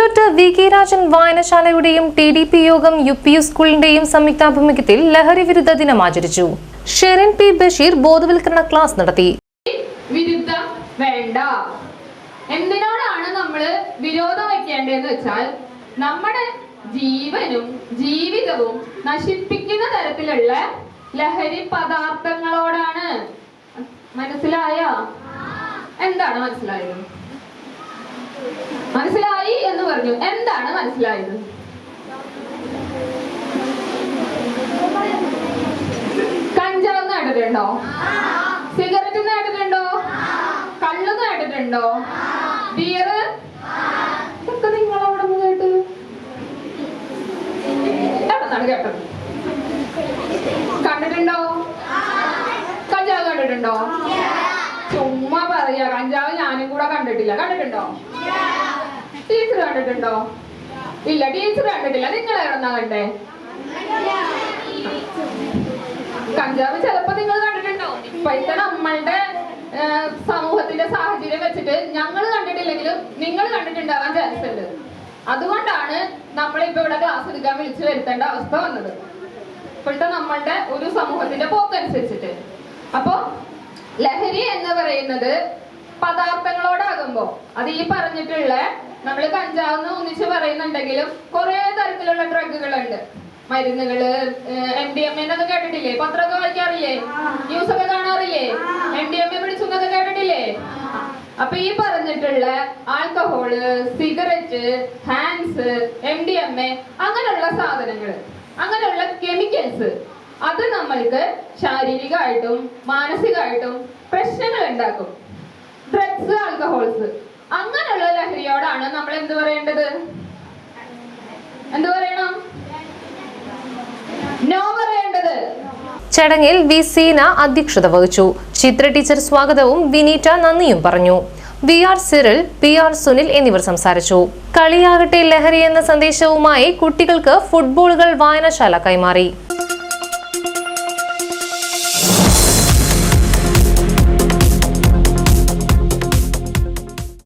പുല്ലോട്ട് V K Rajan വായനശാലയുടെയും T D P യോഗം U P U സ്കൂളിന്റെയും സംയുക്താഭിമുഖ്യത്തിൽ ലഹരി വിരുദ്ധ ദിനം ആചരിച്ചു. ഷെറിൻ പി ബഷീർ ബോധവൽക്കരണ ക്ലാസ് നടത്തി. വിരുദ്ധ വേണ്ട. എന്തിനോടാണ് നമ്മൾ വിരോധം വെക്കേണ്ടതെന്ന് വെച്ചാൽ നമ്മുടെ ജീവനും ജീവിതവും നശിപ്പിക്കുന്ന തരത്തിലുള്ള ലഹരി പദാർത്ഥങ്ങളോടാണ്. മനസ്സിലായോ? എന്താണ് മനസ്സിലായത് മനസ്സിലായി എന്ന് പറഞ്ഞു. എന്താണ് മനസ്സിലായത്? കഞ്ചാവ് കേട്ടിട്ടുണ്ടോ? സിഗരറ്റ് കേട്ടിട്ടുണ്ടോ? കള്ളു കേട്ടിട്ടുണ്ടോ? ബിയർ ഒക്കെ നിങ്ങൾ അവിടെ കേട്ട്. എവിടെന്നാണ് കേട്ടത്. കണ്ടിട്ടുണ്ടോ? കഞ്ചാവ് കണ്ടിട്ടുണ്ടോ? ചുമ്മാ പറയാ. കഞ്ചാവ് ഞാനും കൂടെ കണ്ടിട്ടില്ല. കണ്ടിട്ടുണ്ടോ? ടീച്ചർ കണ്ടിട്ടുണ്ടോ? ഇല്ല ടീച്ചർ കണ്ടിട്ടില്ല. നിങ്ങൾ എവിടെന്നാ കണ്ടേ? കഞ്ചാവ് ചിലപ്പോ നിങ്ങൾ കണ്ടിട്ടുണ്ടോ? ഇപ്പോഴത്തെ നമ്മളുടെ സമൂഹത്തിന്റെ സാഹചര്യം വെച്ചിട്ട് ഞങ്ങൾ കണ്ടിട്ടില്ലെങ്കിലും നിങ്ങൾ കണ്ടിട്ടുണ്ടാവാൻ ചാൻസ് ഉണ്ട്. അതുകൊണ്ടാണ് നമ്മളിപ്പോ ഇവിടെ ക്ലാസ് എടുക്കാൻ വിളിച്ചു വരുത്തേണ്ട അവസ്ഥ വന്നത്. ഇപ്പോഴത്തെ നമ്മളുടെ ഒരു സമൂഹത്തിന്റെ പോക്കനുസരിച്ചിട്ട്. അപ്പോ ലഹരി എന്ന് പറയുന്നത് പദാർത്ഥങ്ങളോടാകുമ്പോ. അത് ഈ പറഞ്ഞിട്ടുള്ള നമ്മൾ കഞ്ചാവെന്ന് ഒന്നിച്ച് പറയുന്നുണ്ടെങ്കിലും കുറെ തരത്തിലുള്ള ഡ്രഗുകളുണ്ട് മരുന്നുകൾ എം ഡി എം എന്നൊക്കെ കേട്ടിട്ടില്ലേ? പത്രമൊക്കെ വായിക്കാറില്ലേ? ന്യൂസ് ഒക്കെ കാണാറില്ലേ? എം ഡി എം എ പിടിച്ചു എന്നൊക്കെ കേട്ടിട്ടില്ലേ? അപ്പൊ ഈ പറഞ്ഞിട്ടുള്ള alcohol cigarette Hans M D M A അങ്ങനെയുള്ള സാധനങ്ങൾ അങ്ങനെയുള്ള കെമിക്കൽസ് അത് നമ്മൾക്ക് ശാരീരികമായിട്ടും മാനസികമായിട്ടും പ്രശ്നങ്ങൾ ഉണ്ടാക്കും. ഡ്രഗ്സ് ആൽക്കഹോൾസ് അങ്ങനെയുള്ള ലഹരിയോടാണ് നമ്മൾ എന്ത് പറയേണ്ടത്? എന്ത് പറയണം? ചടങ്ങിൽ വി സീന അധ്യക്ഷത വഹിച്ചു. ചിത്ര ടീച്ചർ സ്വാഗതവും വിനീറ്റ നന്ദിയും പറഞ്ഞു. V R Cyril P R Sunil എന്നിവർ സംസാരിച്ചു. കളിയാകട്ടെ ലഹരി എന്ന സന്ദേശവുമായി കുട്ടികൾക്ക് ഫുട്ബോളുകൾ വായനശാല കൈമാറി.